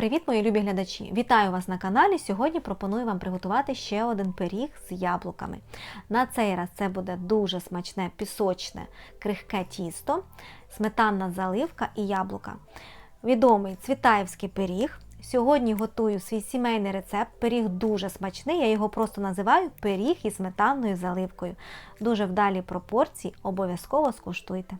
Привіт, мої любі глядачі! Вітаю вас на каналі. Сьогодні пропоную вам приготувати ще один пиріг з яблуками. На цей раз це буде дуже смачне пісочне крихке тісто, сметанна заливка і яблука. Відомий цвітаївський пиріг. Сьогодні готую свій сімейний рецепт. Пиріг дуже смачний, я його просто називаю пиріг із сметанною заливкою. Дуже вдалі пропорції, обов'язково скуштуйте.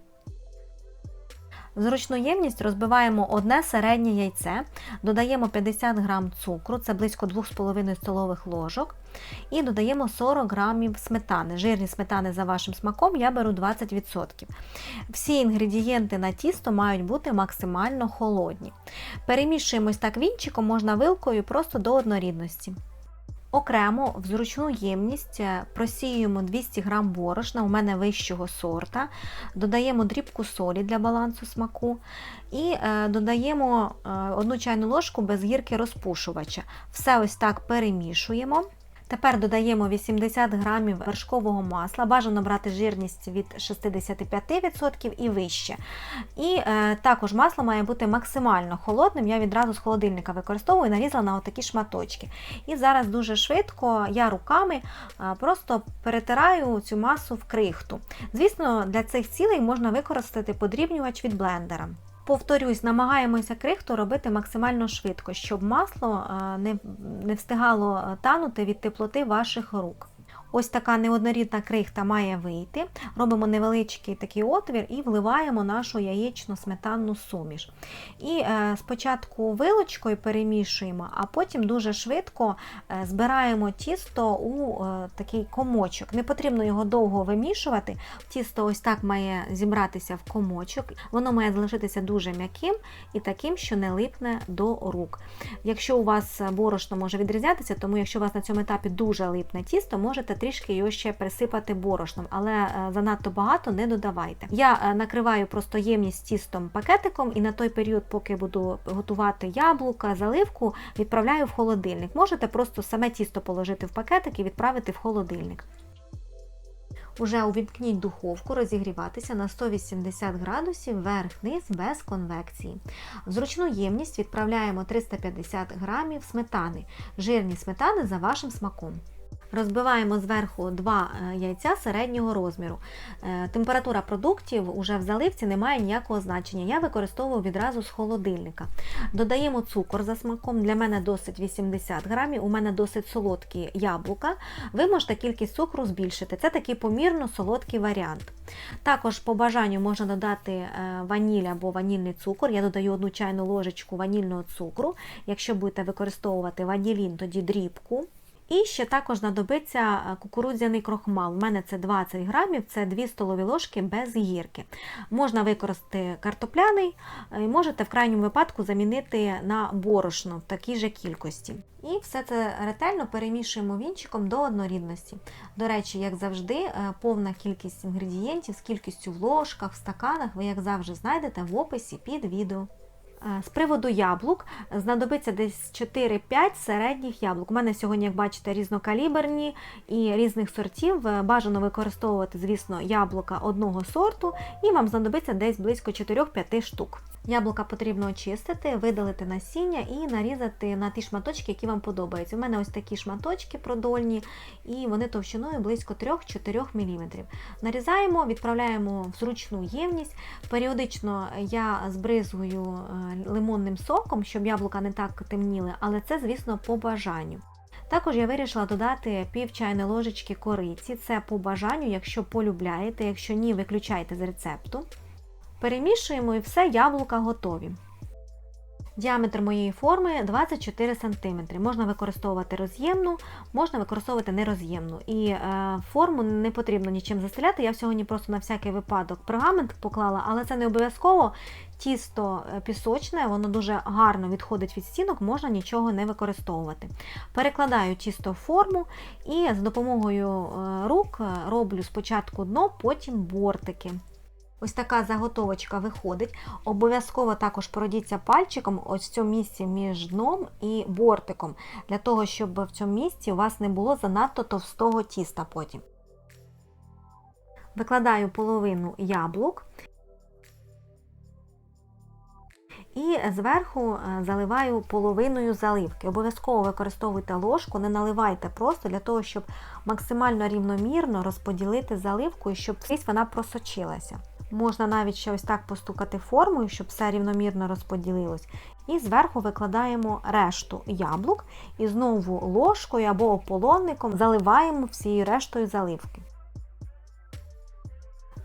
Зручну ємність розбиваємо одне середнє яйце, додаємо 50 г цукру, це близько 2,5 столових ложок, і додаємо 40 г сметани. Жирні сметани за вашим смаком я беру 20%. Всі інгредієнти на тісто мають бути максимально холодні. Перемішуємось так вінчиком, можна вилкою просто до однорідності. Окремо в зручну ємність е, просіюємо 200 г борошна, у мене вищого сорта, додаємо дрібку солі для балансу смаку і е, додаємо е, одну чайну ложку без гірки розпушувача. Все ось так перемішуємо. Тепер додаємо 80 грамів вершкового масла, бажано брати жирність від 65% і вище. І е, також масло має бути максимально холодним. Я відразу з холодильника використовую, нарізала на отакі шматочки. І зараз дуже швидко я руками е, просто перетираю цю масу в крихту. Звісно, для цих цілей можна використати подрібнювач від блендера. Повторюсь, намагаємося крихту робити максимально швидко, щоб масло не, не встигало танути від теплоти ваших рук. Ось така неоднорідна крихта має вийти. Робимо невеличкий такий отвір і вливаємо нашу яєчну сметанну суміш. І е, спочатку вилочкою перемішуємо, а потім дуже швидко е, збираємо тісто у е, такий комочок. Не потрібно його довго вимішувати. Тісто ось так має зібратися в комочок. Воно має залишитися дуже м'яким і таким, що не липне до рук. Якщо у вас борошно може відрізнятися, тому якщо у вас на цьому етапі дуже липне тісто, можете трішки його ще присипати борошном, але е, занадто багато не додавайте. Я е, накриваю просто ємність тістом пакетиком і на той період, поки буду готувати яблука, заливку, відправляю в холодильник. Можете просто саме тісто положити в пакетик і відправити в холодильник. Уже увімкніть духовку розігріватися на 180 градусів вверх-вниз без конвекції. В зручну ємність відправляємо 350 грамів сметани, жирні сметани за вашим смаком. Розбиваємо зверху два е, яйця середнього розміру. Е, температура продуктів уже в заливці не має ніякого значення. Я використовую відразу з холодильника. Додаємо цукор за смаком, для мене досить 80 грамів, у мене досить солодкі яблука. Ви можете кількість цукру збільшити. Це такий помірно солодкий варіант. Також по бажанню можна додати е, ваніль або ванільний цукор. Я додаю одну чайну ложечку ванільного цукру. Якщо будете використовувати ванілін, тоді дрібку. І ще також знадобиться е, кукурудзяний крохмал. У мене це 20 грамів, це 2 столові ложки без гірки. Можна використати картопляний, е, можете в крайньому випадку замінити на борошно в такій же кількості. І все це ретельно перемішуємо вінчиком до однорідності. До речі, як завжди, е, повна кількість інгредієнтів з кількістю в ложках, в стаканах, ви, як завжди, знайдете в описі під відео. З приводу яблук знадобиться десь 4-5 середніх яблук. У мене сьогодні, як бачите, різнокаліберні і різних сортів. Бажано використовувати, звісно, яблука одного сорту, і вам знадобиться десь близько 4-5 штук. Яблука потрібно очистити, видалити насіння і нарізати на ті шматочки, які вам подобаються. У мене ось такі шматочки продольні, і вони товщиною близько 3-4 мм. Нарізаємо, відправляємо в зручну ємність. Періодично я збризгую е, лимонним соком, щоб яблука не так темніли, але це, звісно, по бажанню. Також я вирішила додати пів чайної ложечки кориці. Це по бажанню, якщо полюбляєте, якщо ні, виключайте з рецепту. Перемішуємо і все, яблука готові. Діаметр моєї форми 24 см. Можна використовувати роз'ємну, можна використовувати нероз'ємну. І е, форму не потрібно нічим застеляти. Я сьогодні просто на всякий випадок пергамент поклала, але це не обов'язково. Тісто е, пісочне, воно дуже гарно відходить від стінок, можна нічого не використовувати. Перекладаю тісто в форму і з допомогою е, рук е, роблю спочатку дно, потім бортики. Ось така заготовочка виходить. Обов'язково також пройдіться пальчиком ось в цьому місці між дном і бортиком, для того, щоб в цьому місці у вас не було занадто товстого тіста потім. Викладаю половину яблук і зверху е, заливаю половиною заливки. Обов'язково використовуйте ложку, не наливайте просто для того, щоб максимально рівномірно розподілити заливку і щоб вона просочилася. Можна навіть ще ось так постукати формою, щоб все рівномірно розподілилось. І зверху викладаємо решту яблук і знову ложкою або ополонником заливаємо всією рештою заливки.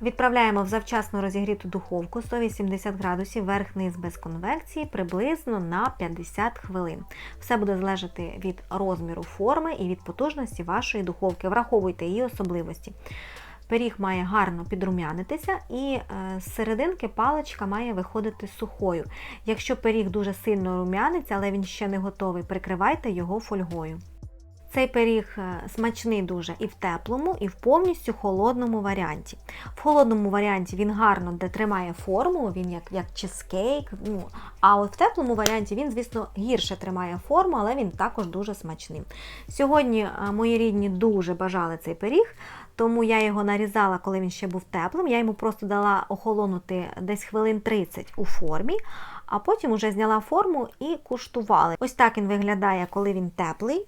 Відправляємо в завчасно розігріту духовку 180 градусів верх-низ без конвекції приблизно на 50 хвилин. Все буде залежати від розміру форми і від потужності вашої духовки. Враховуйте її особливості. Пиріг має гарно підрумянитися, і е, з серединки паличка має виходити сухою. Якщо пиріг дуже сильно рум'яниться, але він ще не готовий, прикривайте його фольгою. Цей пиріг е, смачний дуже і в теплому, і в повністю холодному варіанті. В холодному варіанті він гарно де тримає форму, він як як чизкейк. Ну, а от в теплому варіанті він, звісно, гірше тримає форму, але він також дуже смачний. Сьогодні е, мої рідні дуже бажали цей пиріг, тому я його нарізала, коли він ще був теплим. Я йому просто дала охолонути десь хвилин 30 у формі, а потім вже зняла форму і куштували. Ось так він виглядає, коли він теплий.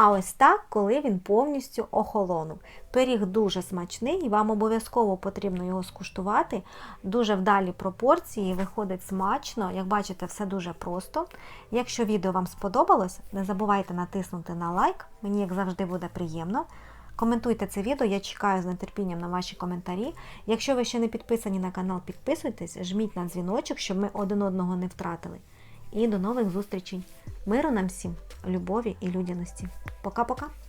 А ось так, коли він повністю охолонув. Пиріг дуже смачний, вам обов'язково потрібно його скуштувати. Дуже вдалі пропорції, виходить смачно. Як бачите, все дуже просто. Якщо відео вам сподобалось, не забувайте натиснути на лайк, мені, як завжди, буде приємно. Коментуйте це відео, я чекаю з нетерпінням на ваші коментарі. Якщо ви ще не підписані на канал, підписуйтесь, жміть на дзвіночок, щоб ми один одного не втратили. І до нових зустрічей! Миру нам всім, любові і людяності. Пока-пока!